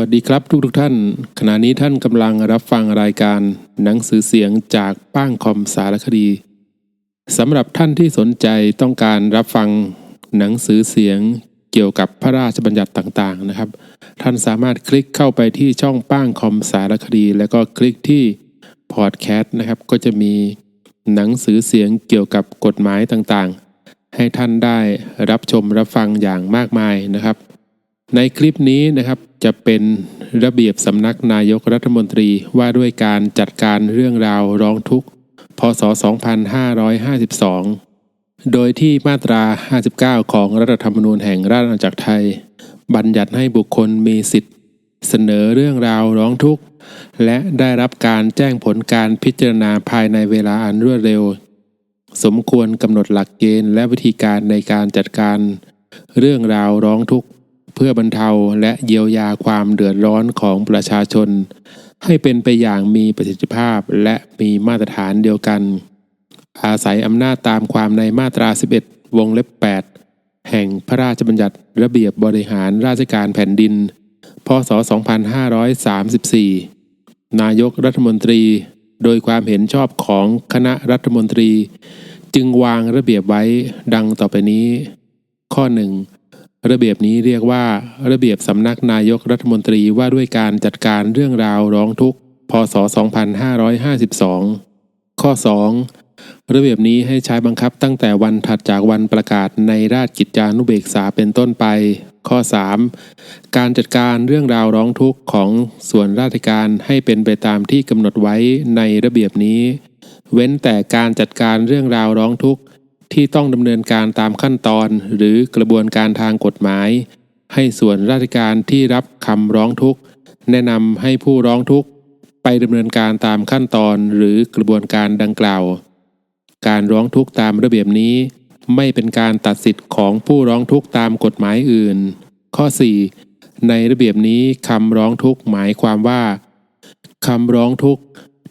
สวัสดีครับทุกทุกท่าน ขณะนี้ท่านกำลังรับฟังรายการหนังสือเสียงจากป้างคอมสารคดีสำหรับท่านที่สนใจต้องการรับฟังหนังสือเสียงเกี่ยวกับพระราชบัญญัติต่างๆนะครับ ท่านสามารถคลิกเข้าไปที่ช่องป้างคอมสารคดี แล้วก็คลิกที่พอดแคสต์นะครับก็จะมีหนังสือเสียงเกี่ยวกับกฎหมายต่างๆ ให้ท่านได้รับชมรับฟังอย่างมากมายนะครับ ในคลิปนี้นะครับจะเป็นระเบียบสำนักนายกรัฐมนตรีว่าด้วยการจัดการเรื่องราวร้องทุกข์ พศ 2552 โดยที่มาตรา 59 ของรัฐธรรมนูญแห่งราชอาณาจักรไทย บัญญัติให้บุคคลมีสิทธิ์ เสนอเรื่องราวร้องทุกข์ และได้รับการแจ้งผลการพิจารณาภายในเวลาอันรวดเร็ว สมควรกำหนดหลักเกณฑ์และวิธีการในการจัดการ เรื่องราวร้องทุกข์ เพื่อบรรเทาและเยียวยาความเดือดร้อนของประชาชน ให้เป็นไปอย่างมีประสิทธิภาพและมีมาตรฐานเดียวกัน อาศัยอำนาจตามความในมาตรา 11 วงเล็บ 8 แห่งพระราชบัญญัติระเบียบบริหารราชการแผ่นดิน พศ 2534 นายกรัฐมนตรี โดยความเห็นชอบของคณะรัฐมนตรี จึงวางระเบียบไว้ดังต่อไปนี้ ข้อ 1 ระเบียบนี้เรียกว่า ระเบียบสำนักนายกรัฐมนตรีว่าด้วยการจัดการเรื่องราวร้องทุกข์ พศ 2552 ข้อ 2 ระเบียบนี้ให้ใช้บังคับตั้งแต่วันถัดจากวันประกาศในราชกิจจานุเบกษาเป็นต้นไป ข้อ 3 การจัดการเรื่องราวร้องทุกข์ของส่วนราชการให้เป็นไปตามที่กำหนดไว้ในระเบียบนี้ เว้นแต่การจัดการเรื่องราวร้องทุกข์ ที่ต้องดำเนินการตามขั้นตอนหรือกระบวนการทางกฎหมาย ให้ส่วนราชการที่รับคำร้องทุกข์ แนะนำให้ผู้ร้องทุกข์ไปดำเนินการตามขั้นตอนหรือกระบวนการดังกล่าว การร้องทุกข์ตามระเบียบนี้ ไม่เป็นการตัดสิทธิ์ของผู้ร้องทุกข์ตามกฎหมายอื่น ข้อ 4 ในระเบียบนี้คำร้องทุกข์หมายความว่าคำร้องทุกข์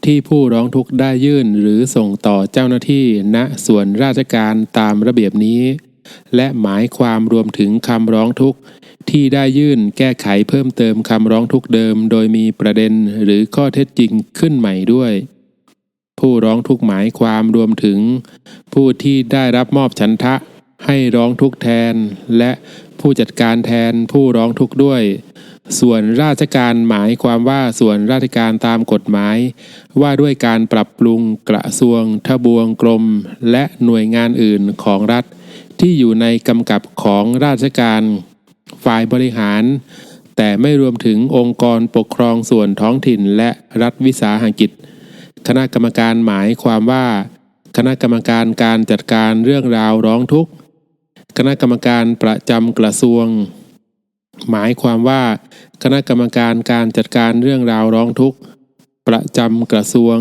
ที่ผู้ร้องทุกข์ได้ยื่นหรือส่งต่อเจ้าหน้าที่ณส่วนราชการตามระเบียบนี้ และหมายความรวมถึงคำร้องทุกข์ที่ได้ยื่นแก้ไขเพิ่มเติมคำร้องทุกข์เดิม โดยมีประเด็นหรือข้อเท็จจริงขึ้นใหม่ด้วย ผู้ร้องทุกข์หมายความรวมถึง ผู้ที่ได้รับมอบฉันทะให้ร้องทุกข์แทน และผู้จัดการแทนผู้ร้องทุกข์ด้วย ส่วนราชการหมายความว่าส่วนราชการตามกฎหมาย ว่าด้วยการปรับปรุงกระทรวง ทบวงกรม และหน่วยงานอื่นของรัฐ ที่อยู่ในกำกับของราชการ ฝ่ายบริหาร แต่ไม่รวมถึงองค์กรปกครองส่วนท้องถิ่นและรัฐวิสาหกิจ คณะกรรมการหมายความว่า คณะกรรมการการจัดการเรื่องราวร้องทุกข์ คณะกรรมการประจำกระทรวง หมายความว่าคณะกรรมการการจัดการเรื่องราวร้องทุกข์ ประจำกระทรวง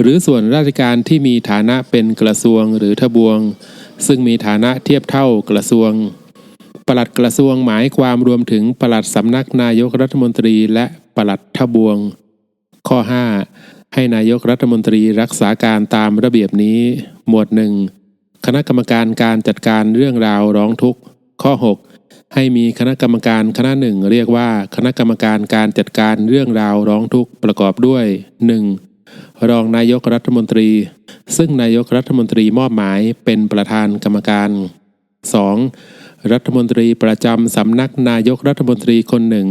หรือส่วนราชการที่มีฐานะเป็นกระทรวงหรือทบวง ซึ่งมีฐานะเทียบเท่ากระทรวงปลัดกระทรวงหมายความรวมถึงปลัดสำนักนายกรัฐมนตรีและปลัดทบวง ข้อ 5 ให้นายกรัฐมนตรีรักษาการตามระเบียบนี้ หมวด 1 คณะกรรมการการจัดการเรื่องราวร้องทุกข์ ข้อ 6 ให้มีคณะกรรมการคณะหนึ่งเรียกว่าคณะกรรมการการจัดการเรื่องราวร้องทุกข์ประกอบด้วย 1. รองนายกรัฐมนตรี ซึ่งนายกรัฐมนตรีมอบหมายเป็นประธานกรรมการ 2. รัฐมนตรีประจำสำนักนายกรัฐมนตรีคนหนึ่ง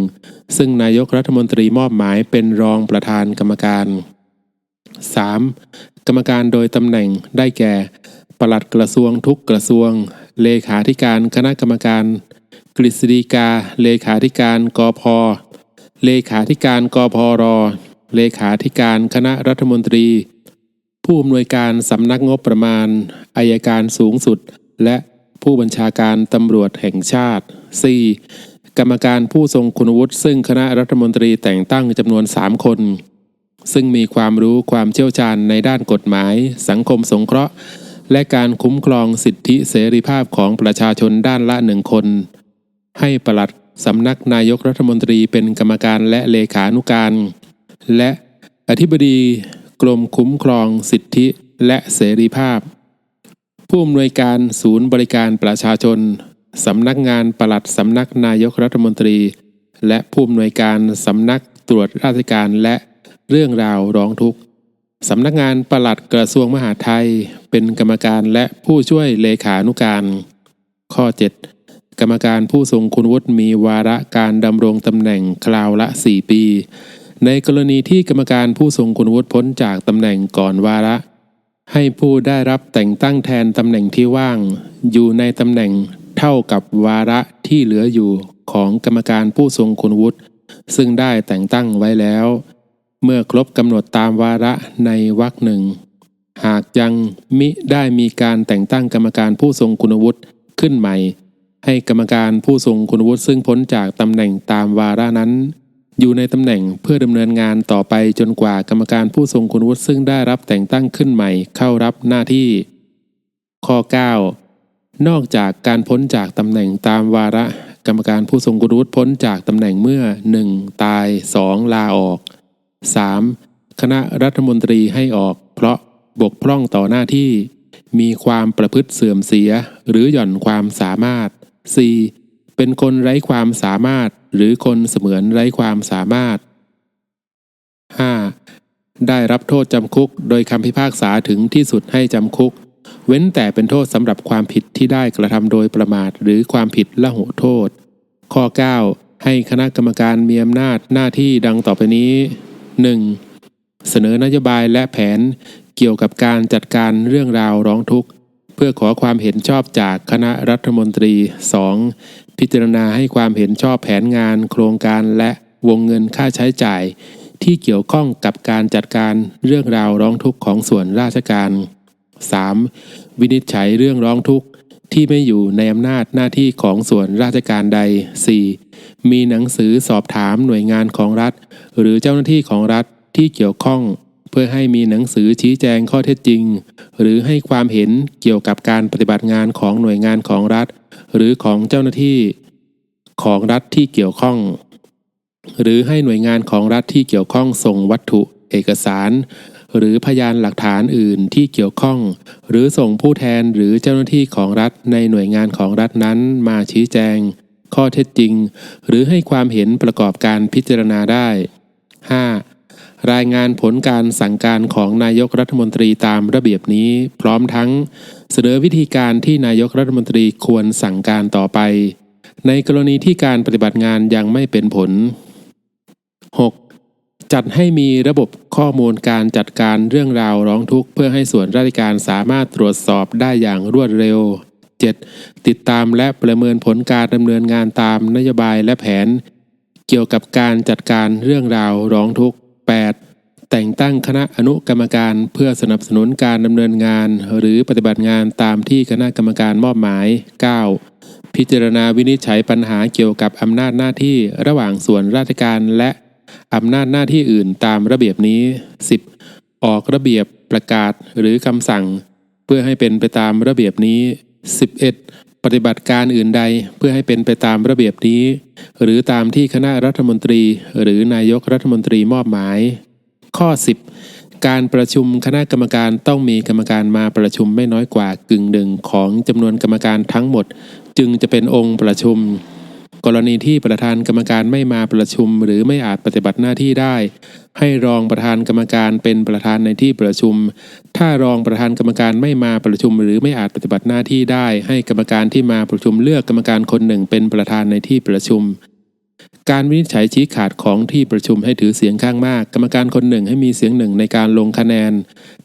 ซึ่งนายกรัฐมนตรีมอบหมายเป็นรองประธานกรรมการ 3. กรรมการโดยตำแหน่งได้แก่ ปลัดกระทรวงทุกกระทรวง เลขาธิการคณะกรรมการ กฤษฎีกา เลขาธิการกพเลขาธิการกพร เลขาธิการคณะรัฐมนตรี ผู้อำนวยการสำนักงบประมาณอายการสูงสุด และผู้บัญชาการตำรวจแห่งชาติ 4. กรรมการผู้ทรงคุณวุฒิซึ่งคณะรัฐมนตรีแต่งตั้งจำนวน 3 คน ซึ่งมีความรู้ความเชี่ยวชาญในด้านกฎหมาย สังคมสงเคราะห์ และการคุ้มครองสิทธิเสรีภาพของประชาชนด้านละหนึ่งคน ให้ปลัดสำนักนายกรัฐมนตรีเป็นกรรมการและเลขานุการ และอธิบดีกรมคุ้มครองสิทธิและเสรีภาพ ผู้อำนวยการศูนย์บริการประชาชนสำนักงานปลัดสำนักนายกรัฐมนตรี และผู้อำนวยการสำนักตรวจราชการและเรื่องราวร้องทุกข์สำนักงานปลัดกระทรวงมหาดไทย เป็นกรรมการและผู้ช่วยเลขานุการ ข้อ 7 กรรมการผู้ทรงคุณวุฒิมีวาระการดำรงตำแหน่งคราวละ 4 ปี ในกรณีที่กรรมการผู้ทรงคุณวุฒิพ้นจากตำแหน่งก่อนวาระ ให้ผู้ได้รับแต่งตั้งแทนตำแหน่งที่ว่าง อยู่ในตำแหน่งเท่ากับวาระที่เหลืออยู่ของกรรมการผู้ทรงคุณวุฒิซึ่งได้แต่งตั้งไว้แล้ว เมื่อครบกำหนดตามวาระในวรรคหนึ่ง หากยังมิได้มีการแต่งตั้งกรรมการผู้ทรงคุณวุฒิขึ้นใหม่ ให้กรรมการผู้ทรงคุณวุฒิซึ่งพ้นจากตำแหน่งตามวาระนั้น อยู่ในตำแหน่งเพื่อดำเนินงานต่อไปจนกว่ากรรมการผู้ทรงคุณวุฒิซึ่งได้รับแต่งตั้งขึ้นใหม่เข้ารับหน้าที่ ข้อ 9 นอกจากการพ้นจากตำแหน่งตามวาระ กรรมการผู้ทรงคุณวุฒิพ้นจากตำแหน่งเมื่อ 1. ตาย 2. ลาออก 3. คณะรัฐมนตรีให้ออก เพราะบกพร่องต่อหน้าที่ มีความประพฤติเสื่อมเสียหรือหย่อนความสามารถ 4. เป็นคนไร้ความสามารถ หรือคนเสมือนไร้ความสามารถ 5. ได้รับโทษจำคุก โดยคำพิพากษาถึงที่สุดให้จำคุก เว้นแต่เป็นโทษสำหรับความผิดที่ได้กระทำโดยประมาท หรือความผิดละหุโทษ ข้อ 9 ให้คณะกรรมการมีอำนาจหน้าที่ดังต่อไปนี้ 1. เสนอนโยบายและแผนเกี่ยวกับการจัดการเรื่องราวร้องทุกข์ พื่อขอความเห็นชอบจากคณะรัฐมนตรี 2. พิจารณาให้ความเห็นชอบแผนงาน โครงการและวงเงินค่าใช้จ่าย ที่เกี่ยวข้องกับการจัดการเรื่องราวร้องทุกข์ของส่วนราชการ 3. วินิจฉัยเรื่องร้องทุกข์ที่ไม่อยู่ในอำนาจหน้าที่ของส่วนราชการใด 4. มีหนังสือสอบถามหน่วยงานของรัฐ หรือเจ้าหน้าที่ของรัฐที่เกี่ยวข้อง เพื่อให้มีหนังสือชี้แจงข้อเท็จจริง หรือให้ความเห็นเกี่ยวกับการปฏิบัติงานของหน่วยงานของรัฐ หรือของเจ้าหน้าที่ของรัฐที่เกี่ยวข้อง หรือให้หน่วยงานของรัฐที่เกี่ยวข้องส่งวัตถุเอกสาร หรือพยานหลักฐานอื่นที่เกี่ยวข้อง หรือส่งผู้แทนหรือเจ้าหน้าที่ของรัฐในหน่วยงานของรัฐนั้นมาชี้แจง ข้อเท็จจริง หรือให้ความเห็นประกอบการพิจารณาได้ 5. รายงานผลการสั่งการของนายกรัฐมนตรีตามระเบียบนี้ พร้อมทั้งเสนอวิธีการที่นายกรัฐมนตรีควรสั่งการต่อไป ในกรณีที่การปฏิบัติงานยังไม่เป็นผล 6. จัดให้มีระบบข้อมูลการจัดการเรื่องราวร้องทุกข์ เพื่อให้ส่วนราชการสามารถตรวจสอบได้อย่างรวดเร็ว 7. ติดตามและประเมินผลการดำเนินงานตามนโยบายและแผน เกี่ยวกับการจัดการเรื่องราวร้องทุกข์ 8. แต่งตั้งคณะอนุกรรมการเพื่อสนับสนุนการดำเนินงาน หรือปฏิบัติงานตามที่คณะกรรมการมอบหมาย 9. พิจารณาวินิจฉัยปัญหาเกี่ยวกับอำนาจหน้าที่ระหว่างส่วนราชการและอำนาจหน้าที่อื่นตามระเบียบนี้ 10. ออกระเบียบประกาศหรือคำสั่ง เพื่อให้เป็นไปตามระเบียบนี้ 11. ปฏิบัติการอื่นใดเพื่อให้เป็นไปตามระเบียบนี้ หรือตามที่คณะรัฐมนตรี หรือนายกรัฐมนตรีมอบหมาย ข้อ 10 การประชุมคณะกรรมการต้องมีกรรมการมาประชุมไม่น้อยกว่ากึ่งหนึ่งของจำนวนกรรมการทั้งหมด จึงจะเป็นองค์ประชุม กรณีที่ประธานกรรมการไม่มาประชุม หรือไม่อาจปฏิบัติหน้าที่ได้ ให้รองประธานกรรมการเป็นประธานในที่ประชุม ถ้ารองประธานกรรมการไม่มาประชุม หรือไม่อาจปฏิบัติหน้าที่ได้ ให้กรรมการที่มาประชุมเลือกกรรมการคนหนึ่งเป็นประธานในที่ประชุม การวินิจฉัยชี้ขาดของที่ประชุมให้ถือเสียงข้างมาก กรรมการคนหนึ่งให้มีเสียงหนึ่งในการลงคะแนน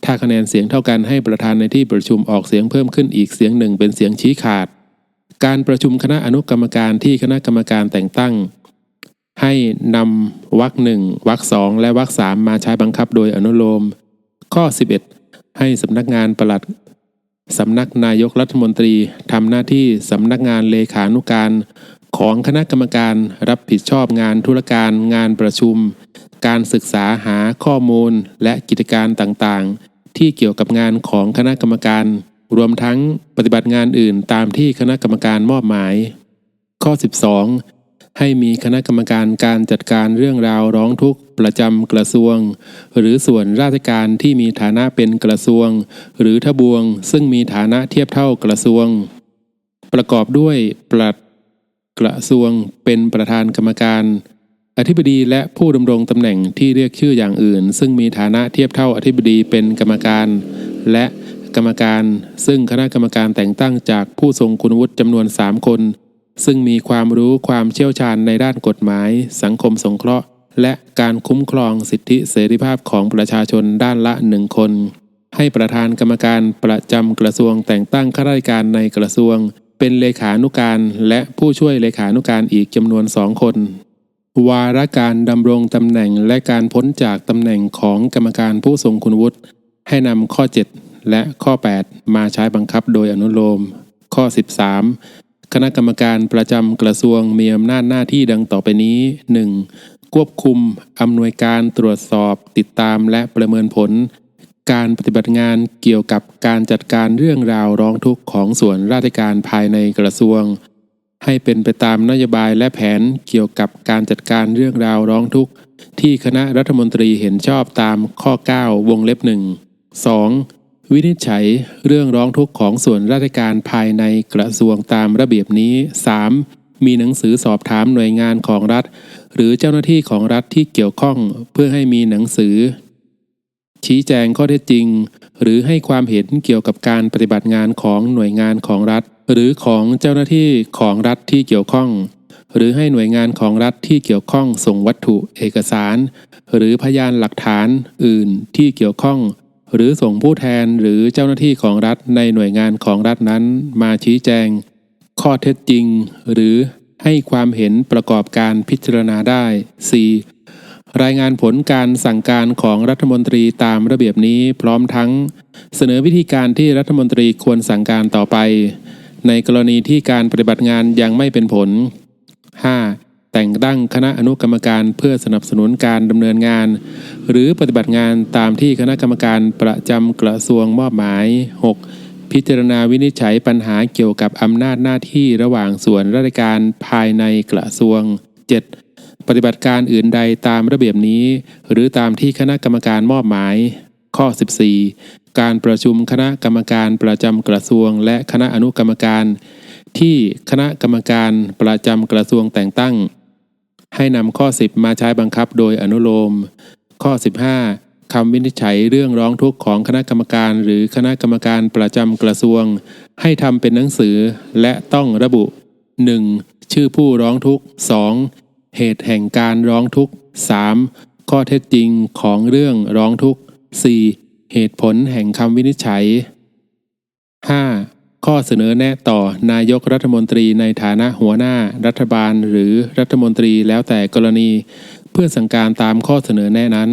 ถ้าคะแนนเสียงเท่ากันให้ประธานในที่ประชุมออกเสียงเพิ่มขึ้นอีกเสียงหนึ่งเป็นเสียงชี้ขาด การประชุมคณะอนุกรรมการที่คณะกรรมการแต่งตั้ง ให้นำวรรคหนึ่งวรรคสองและวรรคสามมาใช้บังคับโดยอนุโลม ข้อ 11 ให้สำนักงานปลัดสำนักนายกรัฐมนตรีทำหน้าที่สำนักงานเลขานุการของคณะกรรมการรับผิดชอบงานธุรการงานประชุม การศึกษาหาข้อมูลและกิจการต่างๆ ที่เกี่ยวกับงานของคณะกรรมการ รวมทั้งปฏิบัติงานอื่นตามที่คณะกรรมการมอบหมาย ข้อ 12 ให้มีคณะกรรมการการจัดการเรื่องราวร้องทุกข์ประจำกระทรวง หรือส่วนราชการที่มีฐานะเป็นกระทรวง หรือทบวงซึ่งมีฐานะเทียบเท่ากระทรวง ประกอบด้วยปลัดกระทรวงเป็นประธานกรรมการ อธิบดีและผู้ดำรงตำแหน่งที่เรียกชื่ออย่างอื่น ซึ่งมีฐานะเทียบเท่าอธิบดีเป็นกรรมการ และ กรรมการ ซึ่งคณะกรรมการแต่งตั้งจากผู้ทรงคุณวุฒิจำนวน 3 คน ซึ่งมีความรู้ความเชี่ยวชาญในด้านกฎหมาย สังคมสงเคราะห์ และการคุ้มครองสิทธิเสรีภาพของประชาชนด้านละหนึ่งคน ให้ประธานกรรมการประจำกระทรวงแต่งตั้งข้าราชการในกระทรวง เป็นเลขานุการและผู้ช่วยเลขานุการอีกจำนวนสองคนวาระการดำรงตำแหน่งและการพ้นจากตำแหน่งของกรรมการผู้ทรงคุณวุฒิให้นำข้อ 7 และข้อ 8 มาใช้บังคับโดยอนุโลม ข้อ 13 คณะกรรมการประจำกระทรวงมีอำนาจหน้าที่ดังต่อไปนี้ 1. ควบคุม อำนวยการตรวจสอบ ติดตามและประเมินผล การปฏิบัติงานเกี่ยวกับการจัดการเรื่องราวร้องทุกข์ของส่วนราชการภายในกระทรวง ให้เป็นไปตามนโยบายและแผนเกี่ยวกับการจัดการเรื่องราวร้องทุกข์ที่คณะรัฐมนตรีเห็นชอบตามข้อ 9 วงเล็บหนึ่ง 2. วินิจฉัยเรื่องร้องทุกข์ของส่วนราชการภายในกระทรวงตามระเบียบนี้ 3. มีหนังสือสอบถามหน่วยงานของรัฐ หรือเจ้าหน้าที่ของรัฐที่เกี่ยวข้องเพื่อให้มีหนังสือ ชี้แจงข้อเท็จจริง หรือให้ความเห็นเกี่ยวกับการปฏิบัติงานของหน่วยงานของรัฐ หรือของเจ้าหน้าที่ของรัฐที่เกี่ยวข้อง หรือให้หน่วยงานของรัฐที่เกี่ยวข้องส่งวัตถุเอกสาร หรือพยานหลักฐานอื่นที่เกี่ยวข้อง หรือส่งผู้แทนหรือเจ้าหน้าที่ของรัฐในหน่วยงานของรัฐนั้นมาชี้แจง ข้อเท็จจริง หรือให้ความเห็นประกอบการพิจารณาได้ 4. รายงานผลการสั่งการของรัฐมนตรีตามระเบียบนี้พร้อมทั้ง เสนอวิธีการที่รัฐมนตรีควรสั่งการต่อไป ในกรณีที่การปฏิบัติงานยังไม่เป็นผล 5. แต่งตั้งคณะอนุกรรมการเพื่อสนับสนุนการดำเนินงาน หรือปฏิบัติงานตามที่คณะกรรมการประจำกระทรวงมอบหมาย 6. พิจารณาวินิจฉัยปัญหาเกี่ยวกับอำนาจหน้าที่ระหว่างส่วนราชการภายในกระทรวง 7. ปฏิบัติการอื่นใดตามระเบียบนี้ หรือตามที่คณะกรรมการมอบหมาย ข้อ 14 การประชุมคณะกรรมการประจำกระทรวง และคณะอนุกรรมการ ที่คณะกรรมการประจำกระทรวงแต่งตั้ง ให้นำข้อ 10 มาใช้บังคับโดยอนุโลม ข้อ 15คำวินิจฉัยเรื่องร้องทุกข์ของคณะกรรมการ หรือคณะกรรมการประจำกระทรวง ให้ทำเป็นหนังสือและต้องระบุ 1. ชื่อผู้ร้องทุกข์ 2. เหตุแห่งการร้องทุกข์ 3. ข้อเท็จจริงของเรื่องร้องทุกข์ 4. เหตุผลแห่งคำวินิจฉัย 5. ข้อเสนอแนะต่อนายกรัฐมนตรีในฐานะหัวหน้ารัฐบาลหรือรัฐมนตรีแล้วแต่กรณี เพื่อสั่งการตามข้อเสนอแนะนั้น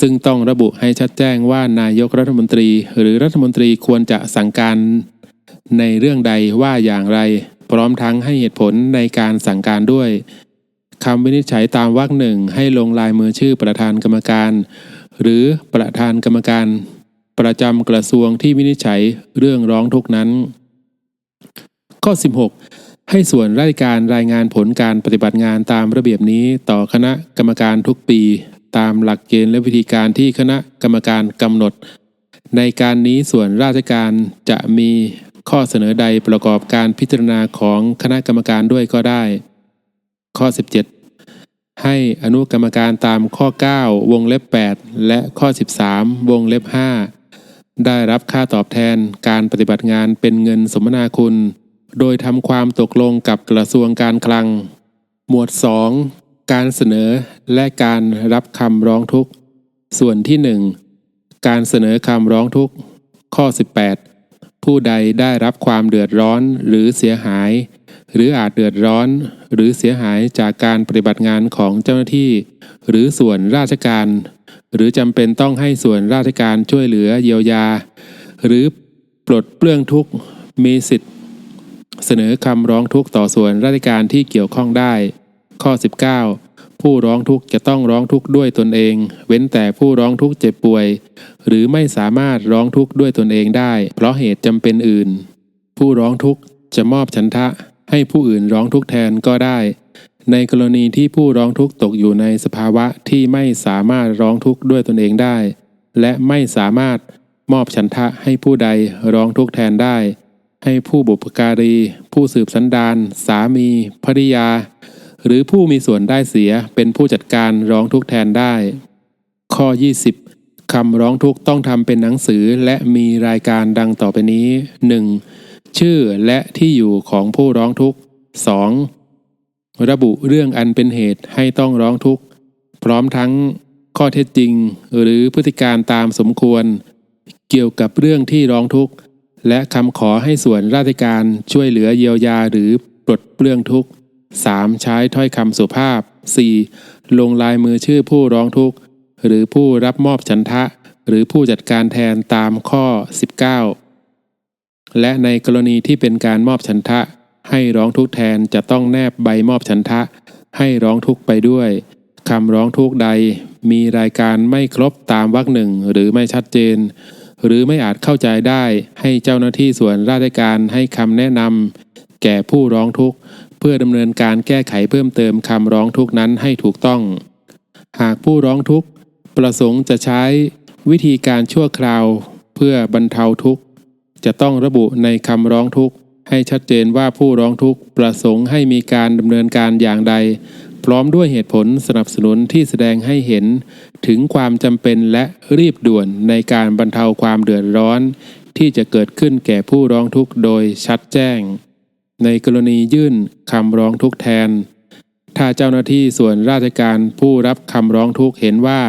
ซึ่งต้องระบุให้ชัดแจ้งว่านายกรัฐมนตรีหรือรัฐมนตรีควรจะสั่งการในเรื่องใดว่าอย่างไร พร้อมทั้งให้เหตุผลในการสั่งการด้วยคำวินิจฉัยตามวรรคหนึ่งให้ลงลายมือชื่อประธานกรรมการ หรือประธานกรรมการ ประจำกระทรวงที่วินิจฉัยเรื่องร้องทุกข์นั้น ข้อ 16 ให้ส่วนราชการรายงานผลการปฏิบัติงานตามระเบียบนี้ต่อคณะกรรมการทุกปี ตามหลักเกณฑ์และวิธีการที่คณะกรรมการกำหนด ในการนี้ส่วนราชการจะมีข้อเสนอใดประกอบการพิจารณาของคณะกรรมการด้วยก็ได้ ข้อ 17 ให้อนุกรรมการตามข้อ 9 วงเล็บ 8 และข้อ 13 วงเล็บ 5 ได้รับค่าตอบแทนการปฏิบัติงานเป็นเงินสมนาคุณ โดยทำความตกลงกับกระทรวงการคลัง หมวด 2 การเสนอและการรับคำร้องทุกข์ ส่วนที่ 1 การเสนอคำร้องทุกข์ ข้อ 18 ผู้ใดได้รับความเดือดร้อนหรือเสียหาย หรืออาจเดือดร้อน หรือเสียหายจากการปฏิบัติงานของเจ้าหน้าที่ หรือส่วนราชการ หรือจำเป็นต้องให้ส่วนราชการช่วยเหลือเยียวยา หรือปลดเปลื้องทุกมีสิทธิ์ เสนอคำร้องทุกต่อส่วนราชการที่เกี่ยวข้องได้ ข้อ 19 ผู้ร้องทุกจะต้องร้องทุกด้วยตนเอง เว้นแต่ผู้ร้องทุกเจ็บป่วย หรือไม่สามารถร้องทุกด้วยตนเองได้ เพราะเหตุจำเป็นอื่น ผู้ร้องทุกจะมอบฉันทะให้ผู้อื่นร้องทุกแทนก็ได้ ในกรณีที่ผู้ร้องทุกข์ตกอยู่ในสภาวะที่ไม่สามารถร้องทุกข์ด้วยตนเองได้ และไม่สามารถมอบฉันทะให้ผู้ใดร้องทุกข์แทนได้ ให้ผู้บุพการี ผู้สืบสันดานสามีภริยา หรือผู้มีส่วนได้เสียเป็นผู้จัดการร้องทุกข์แทนได้ ข้อ 20 คำร้องทุกข์ต้องทำเป็นหนังสือและมีรายการดังต่อไปนี้ 1. ชื่อและที่อยู่ของผู้ร้องทุกข์ 2. ระบุเรื่องอันเป็นเหตุให้ต้องร้องทุกข์ พร้อมทั้งข้อเท็จจริง หรือพฤติการตามสมควร เกี่ยวกับเรื่องที่ร้องทุกข์ และคำขอให้ส่วนราชการช่วยเหลือเยียวยาหรือปลดเปลื้องทุกข์ 3. ใช้ถ้อยคำสุภาพ 4. ลงลายมือชื่อผู้ร้องทุกข์ หรือผู้รับมอบฉันทะ หรือผู้จัดการแทนตามข้อ 19 และในกรณีที่เป็นการมอบฉันทะ ให้ร้องทุกแทนจะต้องแนบใบมอบฉันทะ ให้ร้องทุกไปด้วยคำร้องทุกใด มีรายการไม่ครบตามวรรคหนึ่งหรือไม่ชัดเจน หรือไม่อาจเข้าใจได้ให้เจ้าหน้าที่ส่วนราชการให้คำแนะนำแก่ผู้ร้องทุกข์ เพื่อดำเนินการแก้ไขเพิ่มเติมคำร้องทุกนั้นให้ถูกต้อง หากผู้ร้องทุกข์ประสงค์จะใช้วิธีการชั่วคราว เพื่อบรรเทาทุกข์ จะต้องระบุในคำร้องทุกข์ ให้ชัดเจนว่าผู้ร้องทุกข์ประสงค์ให้มีการดำเนินการอย่างใด พร้อมด้วยเหตุผลสนับสนุนที่แสดงให้เห็น ถึงความจำเป็นและรีบด่วนในการบรรเทาความเดือดร้อน ที่จะเกิดขึ้นแก่ผู้ร้องทุกข์โดยชัดแจ้ง ในกรณียื่นคำร้องทุกข์แทน ถ้าเจ้าหน้าที่ส่วนราชการผู้รับคำร้องทุกข์เห็นว่า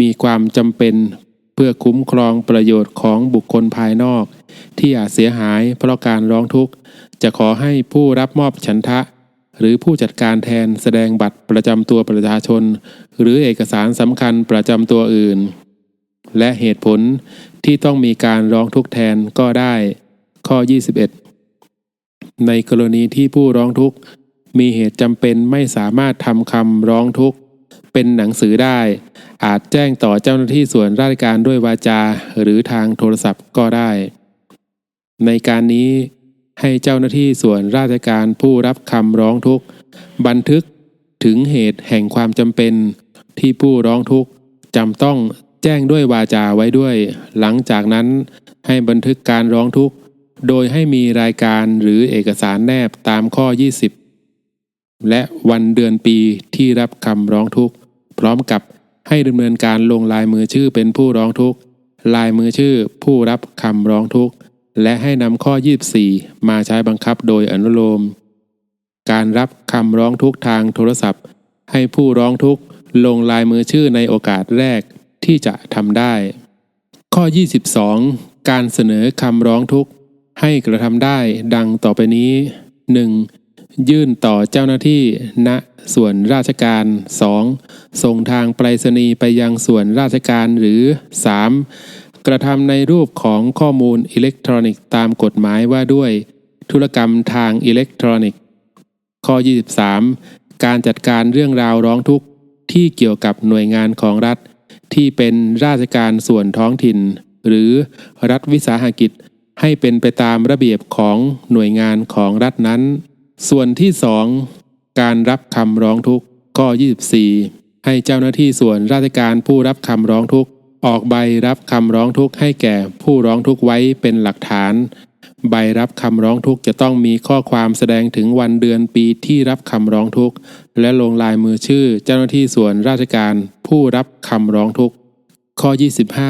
มีความจำเป็น เพื่อคุ้มครองประโยชน์ของบุคคลภายนอก ที่อาจเสียหายเพราะการร้องทุกข์ จะขอให้ผู้รับมอบฉันทะ หรือผู้จัดการแทนแสดงบัตรประจำตัวประชาชน หรือเอกสารสำคัญประจำตัวอื่น และเหตุผลที่ต้องมีการร้องทุกข์แทนก็ได้ ข้อ 21 ในกรณีที่ผู้ร้องทุกข์มีเหตุจำเป็นไม่สามารถทำคำร้องทุกข์ เป็นหนังสือได้ อาจแจ้งต่อเจ้าหน้าที่ส่วนราชการด้วยวาจาหรือทางโทรศัพท์ก็ได้ ในการนี้ให้เจ้าหน้าที่ส่วนราชการผู้รับคำร้องทุกข์ บันทึกถึงเหตุแห่งความจำเป็น ที่ผู้ร้องทุกข์จำต้องแจ้งด้วยวาจาไว้ด้วย หลังจากนั้นให้บันทึกการร้องทุกข์ โดยให้มีรายการหรือเอกสารแนบตามข้อ 20 และวันเดือนปีที่รับคำร้องทุกข์ ร้อมกับให้ดำเนินการลงลายมือชื่อเป็นผู้ร้องทุกข์ ลายมือชื่อผู้รับคำร้องทุกข์ และให้นำข้อ 24 มาใช้บังคับโดยอนุโลม การรับคำร้องทุกข์ทางโทรศัพท์ ให้ผู้ร้องทุกข์ลงลายมือชื่อในโอกาสแรกที่จะทำได้ ข้อ 22 การเสนอคำร้องทุกข์ ให้กระทำได้ดังต่อไปนี้ 1. ยื่นต่อเจ้าหน้าที่ณส่วนราชการ 2. ส่งทางไปรษณีย์ไปยังส่วนราชการหรือ 3. กระทำในรูปของข้อมูลอิเล็กทรอนิกส์ตามกฎหมายว่าด้วย ธุรกรรมทางอิเล็กทรอนิกส์ ข้อ 23 การจัดการเรื่องราวร้องทุกข์ที่เกี่ยวกับหน่วยงานของรัฐ ที่เป็นราชการส่วนท้องถิ่น หรือรัฐวิสาหกิจให้เป็นไปตามระเบียบของหน่วยงานของรัฐนั้น ส่วนที่ 2 การรับคำร้องทุกข์ข้อ 24 ให้เจ้าหน้าที่ส่วนราชการผู้รับคำร้องทุกข์ออกใบรับคำร้องทุกข์ให้แก่ผู้ร้องทุกข์ไว้เป็นหลักฐาน ใบรับคำร้องทุกข์จะต้องมีข้อความแสดงถึงวันเดือนปีที่รับคำร้องทุกข์และลงลายมือชื่อเจ้าหน้าที่ส่วนราชการผู้รับคำร้องทุกข์ข้อ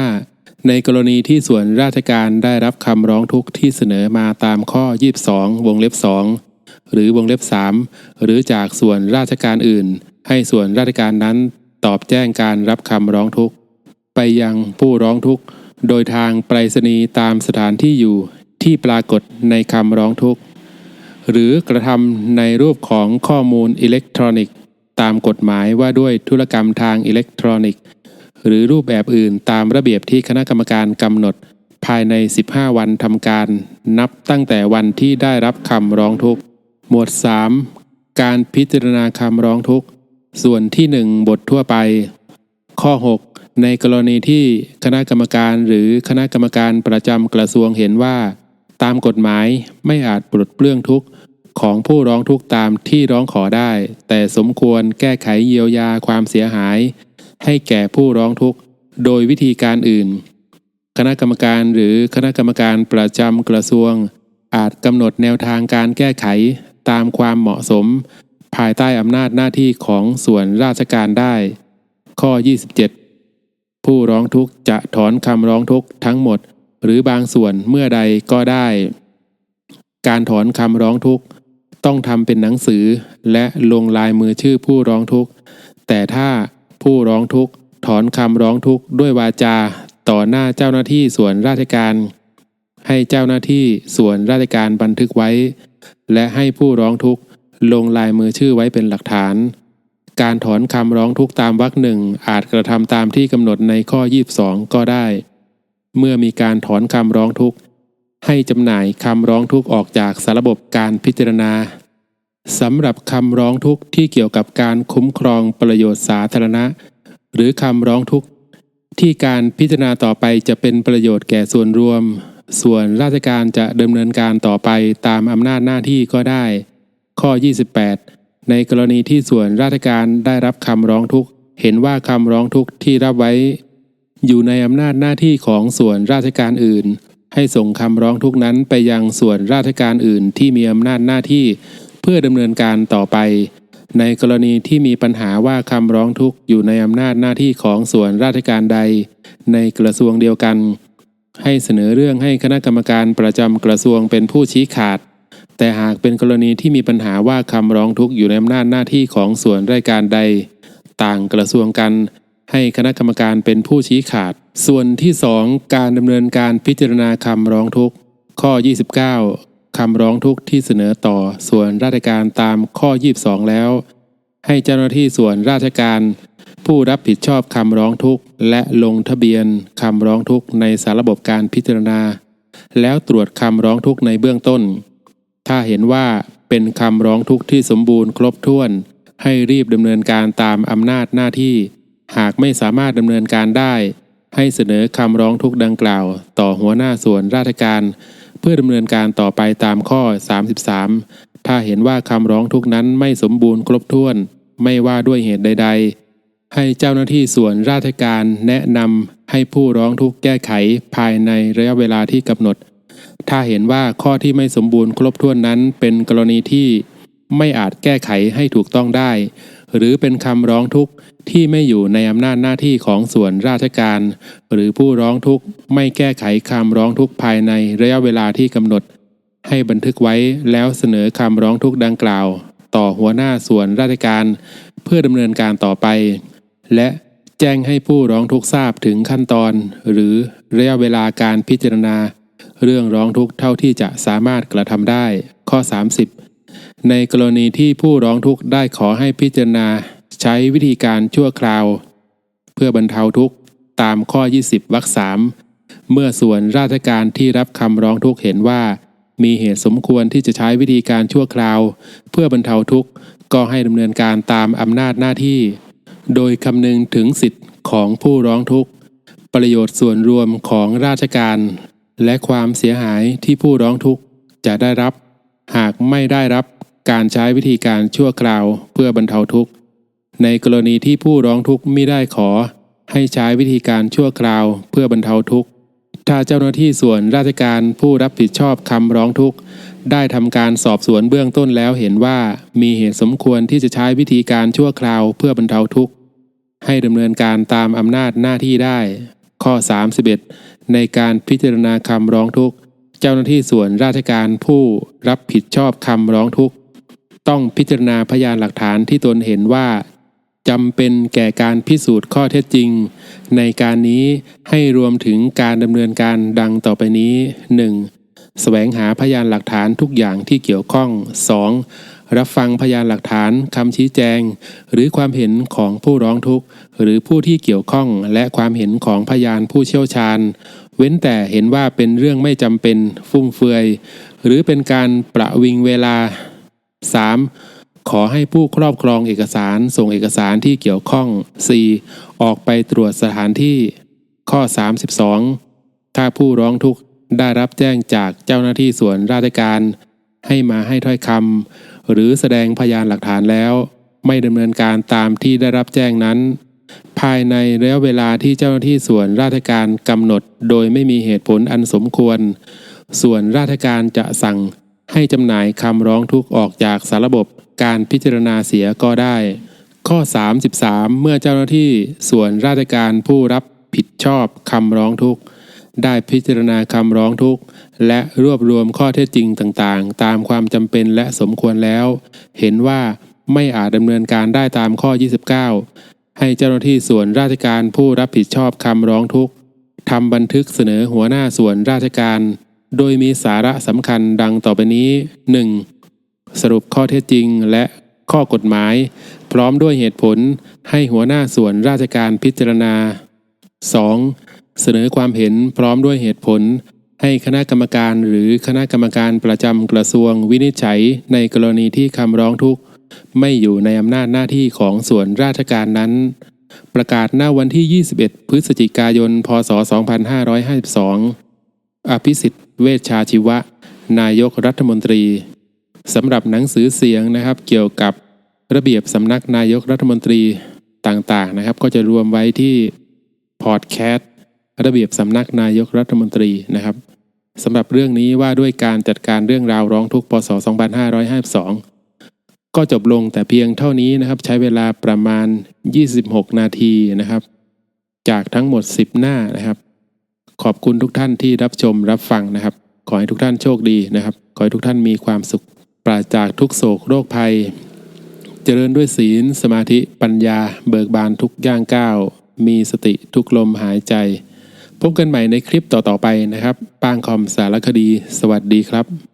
25 ในกรณีที่ส่วนราชการได้รับคำร้องทุกข์ที่เสนอมาตามข้อ 22 วงเล็บ2 หรือวงเล็บ 3 หรือจากส่วนราชการอื่น ให้ส่วนราชการนั้นตอบแจ้งการรับคำร้องทุกข์ ไปยังผู้ร้องทุกข์ โดยทางไปรษณีย์ตามสถานที่อยู่ที่ปรากฏในคำร้องทุกข์ หรือกระทำในรูปของข้อมูลอิเล็กทรอนิกส์ ตามกฎหมายว่าด้วยธุรกรรมทางอิเล็กทรอนิกส์ หรือรูปแบบอื่นตามระเบียบที่คณะกรรมการกำหนด ภายใน 15 วันทำการ นับตั้งแต่วันที่ได้รับคำร้องทุกข์ หมวด 3 การพิจารณาคำร้องทุกข์ ส่วนที่ 1 บททั่วไป ข้อ 6 ในกรณีที่คณะกรรมการหรือคณะกรรมการประจำกระทรวงเห็นว่า ตามกฎหมายไม่อาจปลดเปลื้องทุกข์ของผู้ร้องทุกข์ตามที่ร้องขอได้ แต่สมควรแก้ไขเยียวยาความเสียหาย ให้แก่ผู้ร้องทุกข์โดยวิธีการอื่น คณะกรรมการหรือคณะกรรมการประจำกระทรวงอาจกำหนดแนวทางการแก้ไข ตามความเหมาะสม ภายใต้อำนาจหน้าที่ของส่วนราชการได้ ข้อ 27 ผู้ร้องทุกข์จะถอนคำร้องทุกข์ทั้งหมด หรือบางส่วนเมื่อใดก็ได้ การถอนคำร้องทุกข์ต้องทำเป็นหนังสือและลงลายมือชื่อผู้ร้องทุกข์ แต่ถ้าผู้ร้องทุกข์ถอนคำร้องทุกข์ด้วยวาจาต่อหน้าเจ้าหน้าที่ส่วนราชการ ให้เจ้าหน้าที่ส่วนราชการบันทึกไว้ และให้ผู้ร้องทุกข์ลงลายมือชื่อไว้เป็นหลักฐาน การถอนคำร้องทุกข์ตามวรรคหนึ่งอาจกระทำตามที่กำหนดในข้อ 22 ก็ได้ เมื่อมีการถอนคำร้องทุกข์ให้จำหน่ายคำร้องทุกข์ออกจากสารบบการพิจารณาสำหรับคำร้องทุกข์ที่เกี่ยวกับการคุ้มครองประโยชน์สาธารณะ หรือคำร้องทุกข์ที่การพิจารณาต่อไปจะเป็นประโยชน์แก่ส่วนรวม ส่วนราชการจะดำเนินการต่อไปตามอำนาจหน้าที่ก็ได้ ข้อ 28 ในกรณีที่ส่วนราชการได้รับคำร้องทุกข์ เห็นว่าคำร้องทุกข์ที่รับไว้ อยู่ในอำนาจหน้าที่ของส่วนราชการอื่น ให้ส่งคำร้องทุกข์นั้นไปยังส่วนราชการอื่นที่มีอำนาจหน้าที่ เพื่อดำเนินการต่อไป ในกรณีที่มีปัญหาว่าคำร้องทุกข์อยู่ในอำนาจหน้าที่ของส่วนราชการใด ในกระทรวงเดียวกัน ให้เสนอเรื่องให้คณะกรรมการประจำกระทรวงเป็นผู้ชี้ขาด แต่หากเป็นกรณีที่มีปัญหาว่าคำร้องทุกข์อยู่ในอำนาจหน้าที่ของส่วนราชการใด ต่างกระทรวงกัน ให้คณะกรรมการเป็นผู้ชี้ขาด ส่วนที่ 2 การดำเนินการพิจารณาคำร้องทุกข์ ข้อ 29 คำร้องทุกข์ที่เสนอต่อส่วนราชการตามข้อ 22 แล้ว ให้เจ้าหน้าที่ส่วนราชการ ผู้รับผิดชอบคำร้องทุกข์ และลงทะเบียนคำร้องทุกข์ในสารบบการพิจารณา แล้วตรวจคำร้องทุกข์ในเบื้องต้น ถ้าเห็นว่าเป็นคำร้องทุกข์ที่สมบูรณ์ครบถ้วน ให้รีบดำเนินการตามอำนาจหน้าที่ หากไม่สามารถดำเนินการได้ ให้เสนอคำร้องทุกข์ดังกล่าว ต่อหัวหน้าส่วนราชการ เพื่อดำเนินการต่อไปตามข้อ 33 ถ้าเห็นว่าคำร้องทุกข์นั้นไม่สมบูรณ์ครบถ้วน ไม่ว่าด้วยเหตุใด ๆ ให้เจ้าหน้าที่ส่วนราชการแนะนำให้ผู้ร้องทุกข์แก้ไขภายในระยะเวลาที่กำหนด ถ้าเห็นว่าข้อที่ไม่สมบูรณ์ครบถ้วนนั้นเป็นกรณีที่ไม่อาจแก้ไขให้ถูกต้องได้ หรือเป็นคำร้องทุกข์ที่ไม่อยู่ในอำนาจหน้าที่ของส่วนราชการ หรือผู้ร้องทุกข์ไม่แก้ไขคำร้องทุกข์ภายในระยะเวลาที่กำหนด ให้บันทึกไว้แล้วเสนอคำร้องทุกข์ดังกล่าว ต่อหัวหน้าส่วนราชการ เพื่อดำเนินการต่อไป และแจ้งให้ผู้ร้องทุกข์ทราบถึงขั้นตอน หรือระยะเวลาการพิจารณา เรื่องร้องทุกข์เท่าที่จะสามารถกระทำได้ ข้อ 30 ในกรณีที่ผู้ร้องทุกข์ได้ขอให้พิจารณาใช้วิธีการชั่วคราว เพื่อบรรเทาทุกข์ตามข้อ 20วรรคสามเมื่อส่วนราชการที่รับคำร้องทุกข์เห็นว่า มีเหตุสมควรที่จะใช้วิธีการชั่วคราว เพื่อบรรเทาทุกข์ก็ให้ดำเนินการตามอำนาจหน้าที่ โดยคำนึงถึงสิทธิ์ของผู้ร้องทุกข์ ประโยชน์ส่วนรวมของราชการ และความเสียหายที่ผู้ร้องทุกข์จะได้รับ หากไม่ได้รับการใช้วิธีการชั่วคราวเพื่อบรรเทาทุกข์ ในกรณีที่ผู้ร้องทุกข์ไม่ได้ขอ ให้ใช้วิธีการชั่วคราวเพื่อบรรเทาทุกข์ ถ้าเจ้าหน้าที่ส่วนราชการผู้รับผิดชอบคำร้องทุกข์ ได้ทำการสอบสวนเบื้องต้นแล้วเห็นว่ามีเหตุสมควรที่จะใช้วิธีการชั่วคราวเพื่อบรรเทาทุกข์ ให้ดำเนินการตามอำนาจหน้าที่ได้ ข้อ 31 ในการพิจารณาคำร้องทุกข์ เจ้าหน้าที่ส่วนราชการผู้รับผิดชอบคำร้องทุกข์ ต้องพิจารณาพยานหลักฐานที่ตนเห็นว่าจำเป็นแก่การพิสูจน์ข้อเท็จจริง ในการนี้ให้รวมถึงการดำเนินการดังต่อไปนี้ 1. แสวงหาพยานหลักฐานทุกอย่างที่เกี่ยวข้อง 2. รับฟังพยานหลักฐานคำชี้แจง หรือความเห็นของผู้ร้องทุกข์ หรือผู้ที่เกี่ยวข้องและความเห็นของพยานผู้เชี่ยวชาญ เว้นแต่เห็นว่าเป็นเรื่องไม่จำเป็นฟุ่มเฟือย หรือเป็นการประวิงเวลา 3. ขอให้ผู้ครอบครองเอกสารส่งเอกสารที่เกี่ยวข้อง 4. ออกไปตรวจสถานที่ ข้อ 32 ถ้าผู้ร้องทุกข์ ได้รับแจ้งจากเจ้าหน้าที่ส่วนราชการ ให้มาให้ถ้อยคำหรือแสดงพยานหลักฐานแล้ว ไม่ดำเนินการตามที่ได้รับแจ้งนั้น ภายในระยะเวลาที่เจ้าหน้าที่ส่วนราชการกำหนด โดยไม่มีเหตุผลอันสมควร ส่วนราชการจะสั่งให้จำหน่ายคำร้องทุกข์ออกจากสาระบบการพิจารณาเสียก็ได้ ข้อ 33 เมื่อเจ้าหน้าที่ส่วนราชการผู้รับผิดชอบคำร้องทุกข์ ได้พิจารณาคำร้องทุกข์ และรวบรวมข้อเท็จจริงต่างๆ ตามความจำเป็นและสมควรแล้ว เห็นว่าไม่อาจดำเนินการได้ตามข้อ 29 ให้เจ้าหน้าที่ส่วนราชการผู้รับผิดชอบคำร้องทุกข์ทำบันทึกเสนอหัวหน้าส่วนราชการ โดยมีสาระสำคัญดังต่อไปนี้ 1. สรุปข้อเท็จจริงและข้อกฎหมาย พร้อมด้วยเหตุผลให้หัวหน้าส่วนราชการพิจารณา 2. เสนอความเห็นพร้อมด้วยเหตุผล ให้คณะกรรมการหรือคณะกรรมการประจำกระทรวงวินิจฉัยในกรณีที่คำร้องทุกข์ ไม่อยู่ในอำนาจหน้าที่ของส่วนราชการนั้น ประกาศหน้าวันที่ 21 พฤศจิกายน พศ 2552 อภิสิทธิ์ เวชชาชีวะ นายกรัฐมนตรีสำหรับหนังสือเสียงนะครับ เกี่ยวกับระเบียบสำนักนายกรัฐมนตรีต่างๆนะครับ ก็จะรวมไว้ที่พอดแคสต์ ระเบียบสำนักนายกรัฐมนตรีนะครับสำหรับเรื่องนี้ว่าด้วยการจัดการเรื่องราวร้องทุกข์พศ 2552 ก็จบลงแต่เพียงเท่านี้นะครับ ใช้เวลาประมาณ 26 นาทีนะครับ จากทั้งหมด 10 หน้านะครับ ขอบคุณทุกท่านที่รับชมรับฟังนะครับ ขอให้ทุกท่านโชคดีนะครับ ขอให้ทุกท่านมีความสุขปราศจากทุกโศกโรคภัย เจริญด้วยศีล สมาธิปัญญา เบิกบานทุกย่างก้าวมีสติทุกลมหายใจ พบกันใหม่ในคลิปต่อๆไปนะครับ ปางคอมสารคดี สวัสดีครับ